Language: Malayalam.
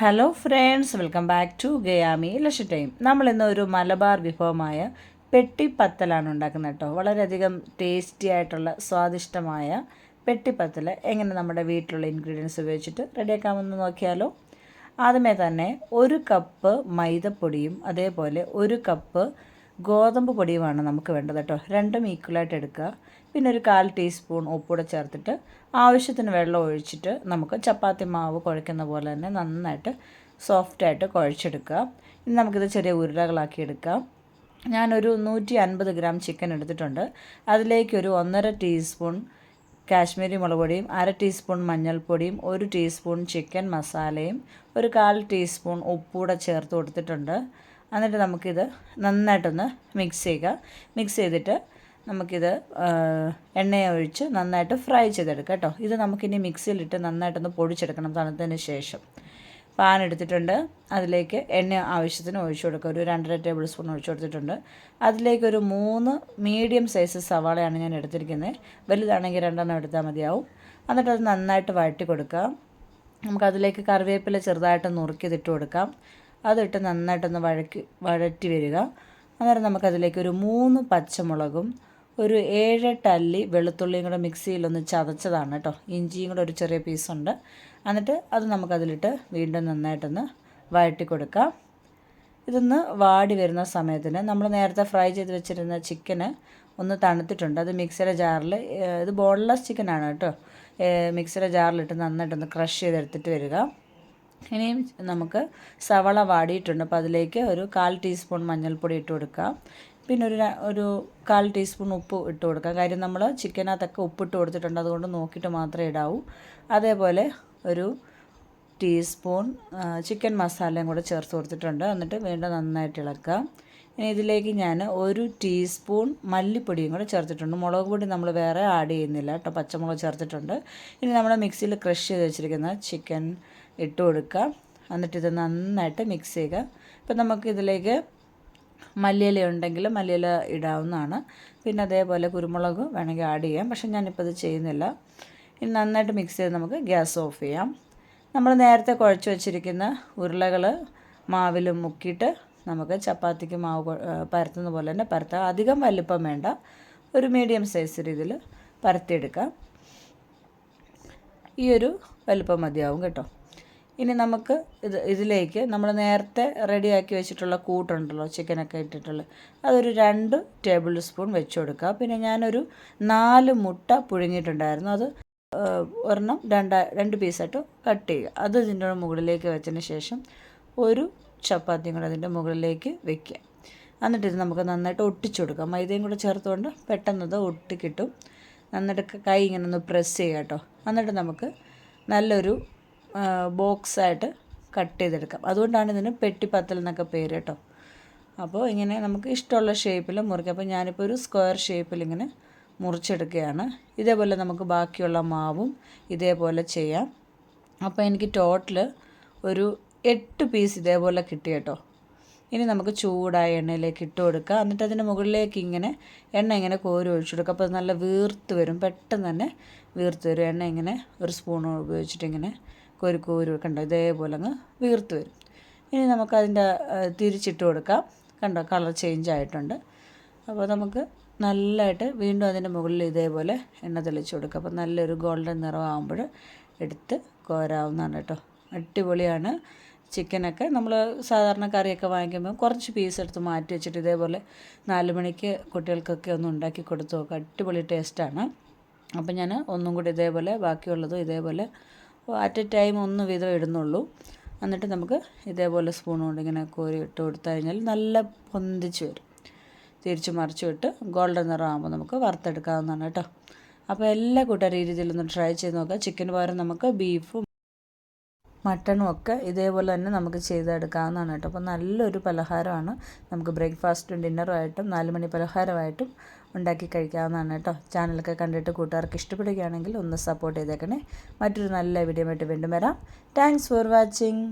Hello friends welcome back to ഗയാമി lakh time നമ്മൾ ഇന്ന് ഒരു മലബാർ വിഭവമായ പെട്ടിപ്പത്തലാണ് ഉണ്ടാക്കുന്നത് കേട്ടോ. വളരെയധികം ടേസ്റ്റി ആയിട്ടുള്ള സ്വാദിഷ്ടമായ പെട്ടിപ്പത്തൽ എങ്ങനെ നമ്മുടെ വീട്ടിലുള്ള ഇൻഗ്രീഡിയൻസ് ഉപയോഗിച്ചിട്ട് റെഡിയാക്കാമെന്ന് നോക്കിയാലോ? ആദ്യമേ തന്നെ ഒരു കപ്പ് മൈദപ്പൊടിയും അതേപോലെ ഒരു കപ്പ് ഗോതമ്പ് പൊടിയുമാണ് നമുക്ക് വേണ്ടത് കേട്ടോ. രണ്ടും ഈക്വലായിട്ട് എടുക്കുക. പിന്നെ ഒരു കാൽ ടീസ്പൂൺ ഉപ്പൂടെ ചേർത്തിട്ട് ആവശ്യത്തിന് വെള്ളം ഒഴിച്ചിട്ട് നമുക്ക് ചപ്പാത്തി മാവ് കുഴയ്ക്കുന്ന പോലെ തന്നെ നന്നായിട്ട് സോഫ്റ്റായിട്ട് കുഴച്ചെടുക്കുക. ഇനി നമുക്കിത് ചെറിയ ഉരുളകളാക്കി എടുക്കാം. ഞാനൊരു നൂറ്റി അൻപത് ഗ്രാം ചിക്കൻ എടുത്തിട്ടുണ്ട് അതിലേക്കൊരു ഒന്നര ടീസ്പൂൺ കാശ്മീരി മുളക് പൊടിയും അര ടീസ്പൂൺ മഞ്ഞൾപ്പൊടിയും ഒരു ടീസ്പൂൺ ചിക്കൻ മസാലയും ഒരു കാൽ ടീസ്പൂൺ ഉപ്പൂടെ ചേർത്ത് കൊടുത്തിട്ടുണ്ട്. എന്നിട്ട് നമുക്കിത് നന്നായിട്ടൊന്ന് മിക്സ് ചെയ്യുക. മിക്സ് ചെയ്തിട്ട് നമുക്കിത് എണ്ണയൊഴിച്ച് നന്നായിട്ട് ഫ്രൈ ചെയ്തെടുക്കാം കേട്ടോ. ഇത് നമുക്കിനി മിക്സിയിലിട്ട് നന്നായിട്ടൊന്ന് പൊടിച്ചെടുക്കണം തണുത്തതിന് ശേഷം. പാൻ എടുത്തിട്ടുണ്ട്. അതിലേക്ക് എണ്ണ ആവശ്യത്തിന് ഒഴിച്ചു കൊടുക്കുക. ഒരു രണ്ടര ടേബിൾ സ്പൂൺ ഒഴിച്ചു കൊടുത്തിട്ടുണ്ട്. അതിലേക്ക് ഒരു മൂന്ന് മീഡിയം സൈസ് സവാളയാണ് ഞാൻ എടുത്തിരിക്കുന്നത്. വലുതാണെങ്കിൽ രണ്ടെണ്ണം എടുത്താൽ മതിയാവും. എന്നിട്ട് അത് നന്നായിട്ട് വഴറ്റി കൊടുക്കുക. നമുക്കതിലേക്ക് കറിവേപ്പില ചെറുതായിട്ട് നുറുക്കിയതിട്ട് കൊടുക്കാം. അതിട്ട് നന്നായിട്ടൊന്ന് വഴക്കി വഴറ്റി വരിക. അന്നേരം നമുക്കതിലേക്ക് ഒരു മൂന്ന് പച്ചമുളകും ഒരു ഏഴെട്ട് അല്ലി വെളുത്തുള്ളിയും കൂടെ മിക്സിയിലൊന്ന് ചതച്ചതാണ് കേട്ടോ. ഇഞ്ചിയും കൂടെ ഒരു ചെറിയ പീസുണ്ട്. എന്നിട്ട് അത് നമുക്കതിലിട്ട് വീണ്ടും നന്നായിട്ടൊന്ന് വഴറ്റി കൊടുക്കാം. ഇതൊന്ന് വാടി വരുന്ന സമയത്തിന് നമ്മൾ നേരത്തെ ഫ്രൈ ചെയ്ത് വെച്ചിരുന്ന ചിക്കന് ഒന്ന് തണുത്തിട്ടുണ്ട്. അത് മിക്സിയുടെ ജാറിൽ ഇത് ബോൺലെസ് ചിക്കനാണ് കേട്ടോ. മിക്സിയുടെ ജാറിലിട്ട് നന്നായിട്ടൊന്ന് ക്രഷ് ചെയ്തെടുത്തിട്ട് വരിക. ഇനിയും നമുക്ക് സവള വാടിയിട്ടുണ്ട്. അപ്പോൾ അതിലേക്ക് ഒരു കാൽ ടീസ്പൂൺ മഞ്ഞൾപ്പൊടി ഇട്ട് കൊടുക്കാം. പിന്നെ ഒരു ഒരു കാൽ ടീസ്പൂൺ ഉപ്പ് ഇട്ട് കൊടുക്കാം. കാര്യം നമ്മൾ ചിക്കനകത്തൊക്കെ ഉപ്പിട്ട് കൊടുത്തിട്ടുണ്ട്. അതുകൊണ്ട് നോക്കിയിട്ട് മാത്രമേ ഇടാവൂ. അതേപോലെ ഒരു ടീസ്പൂൺ ചിക്കൻ മസാലയും കൂടെ ചേർത്ത് കൊടുത്തിട്ടുണ്ട്. എന്നിട്ട് വീണ്ടും നന്നായിട്ട് ഇളക്കാം. ഇനി ഇതിലേക്ക് ഞാൻ ഒരു ടീസ്പൂൺ മല്ലിപ്പൊടിയും കൂടെ ചേർത്തിട്ടുണ്ട്. മുളക് പൊടി നമ്മൾ വേറെ ആഡ് ചെയ്യുന്നില്ല കേട്ടോ. പച്ചമുളക് ചേർത്തിട്ടുണ്ട്. ഇനി നമ്മൾ മിക്സിയിൽ ക്രഷ് ചെയ്ത് വെച്ചിരിക്കുന്ന ചിക്കൻ ഇട്ട് കൊടുക്കുക എന്നിട്ട് ഇത് നന്നായിട്ട് മിക്സ് ചെയ്യുക. ഇപ്പം നമുക്ക് ഇതിലേക്ക് മല്ലിയില ഉണ്ടെങ്കിൽ മല്ലിയില ഇടാവുന്നതാണ്. പിന്നെ അതേപോലെ കുരുമുളക് വേണമെങ്കിൽ ആഡ് ചെയ്യാം. പക്ഷെ ഞാനിപ്പോൾ ഇത് ചെയ്യുന്നില്ല. ഇനി നന്നായിട്ട് മിക്സ് ചെയ്ത് നമുക്ക് ഗ്യാസ് ഓഫ് ചെയ്യാം. നമ്മൾ നേരത്തെ കുഴച്ച് വെച്ചിരിക്കുന്ന ഉരുളകൾ മാവിൽ മുക്കിയിട്ട് നമുക്ക് ചപ്പാത്തിക്ക് മാവ് പരത്തുന്ന പോലെ തന്നെ പരത്താം. അധികം വലിപ്പം വേണ്ട. ഒരു മീഡിയം സൈസ് രീതിയിൽ പരത്തിയെടുക്കാം. ഈ ഒരു വലിപ്പം മതിയാവും കേട്ടോ. ഇനി നമുക്ക് ഇത് ഇതിലേക്ക് നമ്മൾ നേരത്തെ റെഡിയാക്കി വെച്ചിട്ടുള്ള കൂട്ടുണ്ടല്ലോ ചിക്കനൊക്കെ ഇട്ടിട്ടുള്ള. അതൊരു രണ്ട് ടേബിൾ സ്പൂൺ വെച്ച് കൊടുക്കുക. പിന്നെ ഞാനൊരു നാല് മുട്ട പുഴുങ്ങിയിട്ടുണ്ടായിരുന്നു. അത് ഒരെണ്ണം രണ്ട് രണ്ട് പീസായിട്ട് കട്ട് ചെയ്യുക. അത് ഇതിന്റെ മുകളിലേക്ക് വെച്ചതിന് ശേഷം ഒരു ചപ്പാത്തിയും കൂടെ അതിന്റെ മുകളിലേക്ക് വെക്കുക. എന്നിട്ട് ഇത് നമുക്ക് നന്നായിട്ട് ഒട്ടിച്ചു കൊടുക്കാം മൈദയും കൂടെ ചേർത്തുകൊണ്ട് പെട്ടെന്ന് അത് ഒട്ടിക്കിട്ടും. നന്നായിട്ട് കൈ ഇങ്ങനെ ഒന്ന് പ്രസ് ചെയ്യുക കേട്ടോ. എന്നിട്ട് നമുക്ക് നല്ലൊരു ബോക്സായിട്ട് കട്ട് ചെയ്തെടുക്കാം. അതുകൊണ്ടാണ് ഇതിന് പെട്ടിപ്പത്തൽ എന്നൊക്കെ പേര് കേട്ടോ. അപ്പോൾ ഇങ്ങനെ നമുക്ക് ഇഷ്ടമുള്ള ഷേപ്പിൽ മുറിക്കാം. അപ്പോൾ ഞാനിപ്പോൾ ഒരു സ്ക്വയർ ഷേപ്പിൽ ഇങ്ങനെ മുറിച്ചെടുക്കുകയാണ്. ഇതേപോലെ നമുക്ക് ബാക്കിയുള്ള മാവും ഇതേപോലെ ചെയ്യാം. അപ്പോൾ എനിക്ക് ടോട്ടൽ ഒരു എട്ട് പീസ് ഇതേപോലെ കിട്ടി കേട്ടോ. ഇനി നമുക്ക് ചൂടായ എണ്ണയിലേക്ക് ഇട്ട് കൊടുക്കുക എന്നിട്ട് അതിന്റെ മുകളിലേക്ക് ഇങ്ങനെ എണ്ണ ഇങ്ങനെ കോരി ഒഴിച്ചു കൊടുക്കുക അപ്പോൾ അത് നല്ല വീർത്ത് വരും. പെട്ടെന്ന് തന്നെ വീർത്ത് വരും. എണ്ണ ഇങ്ങനെ ഒരു സ്പൂൺ ഉപയോഗിച്ചിട്ട് ഇങ്ങനെ കോരി കണ്ടോ? ഇതേപോലെ അങ്ങ് വീർത്ത് വരും. ഇനി നമുക്കതിന്റെ തിരിച്ചിട്ട് കൊടുക്കാം. കണ്ടോ? കളർ ചേഞ്ച് ആയിട്ടുണ്ട്. അപ്പോൾ നമുക്ക് നല്ലതായിട്ട് വീണ്ടും അതിന്റെ മുകളിൽ ഇതേപോലെ എണ്ണ തെളിച്ച് കൊടുക്കുക അപ്പോൾ നല്ലൊരു ഗോൾഡൻ നിറമാകുമ്പോൾ എടുത്ത് കോരാവുന്നതാണ് കേട്ടോ. അടിപൊളിയാണ്. ചിക്കനൊക്കെ നമ്മൾ സാധാരണ കറിയൊക്കെ വാങ്ങിക്കുമ്പോൾ കുറച്ച് പീസ് എടുത്ത് മാറ്റി വെച്ചിട്ട് ഇതേപോലെ നാല് മണിക്ക് കുട്ടികൾക്കൊക്കെ ഒന്ന് ഉണ്ടാക്കി കൊടുത്തു നോക്കുക അടിപൊളി ടേസ്റ്റാണ് അപ്പോൾ ഞാൻ ഒന്നും കൂടി ഇതേപോലെ ബാക്കിയുള്ളതും ഇതേപോലെ അറ്റ് എ ടൈം ഒന്ന് വീതം ഇടുന്നുള്ളൂ. എന്നിട്ട് നമുക്ക് ഇതേപോലെ സ്പൂൺ കൊണ്ട് ഇങ്ങനെ കോരി ഇട്ട് കൊടുത്തു കഴിഞ്ഞാൽ നല്ല പൊന്തിച്ച് വരും. തിരിച്ച് മറിച്ച് വിട്ട് ഗോൾഡൻ നിറമാകുമ്പോൾ നമുക്ക് വറുത്തെടുക്കാവുന്നതാണ് കേട്ടോ. അപ്പോൾ എല്ലാ കൂട്ടരും രീതിയിലൊന്ന് ട്രൈ ചെയ്ത് നോക്കുക. ചിക്കൻ പകരം നമുക്ക് ബീഫും മട്ടണും ഒക്കെ ഇതേപോലെ തന്നെ നമുക്ക് ചെയ്തെടുക്കാവുന്നതാണ് കേട്ടോ. അപ്പോൾ നല്ലൊരു പലഹാരമാണ്. നമുക്ക് ബ്രേക്ക്ഫാസ്റ്റും ഡിന്നറുമായിട്ടും നാല് മണി പലഹാരമായിട്ടും ഉണ്ടാക്കി കഴിക്കാവുന്നതാണ് കേട്ടോ. ചാനലൊക്കെ കണ്ടിട്ട് കൂട്ടുകാർക്ക് ഇഷ്ടപ്പെടുകയാണെങ്കിൽ ഒന്ന് സപ്പോർട്ട് ചെയ്തേക്കണേ. മറ്റൊരു നല്ല വീഡിയോ ആയിട്ട് വീണ്ടും വരാം. Thanks for watching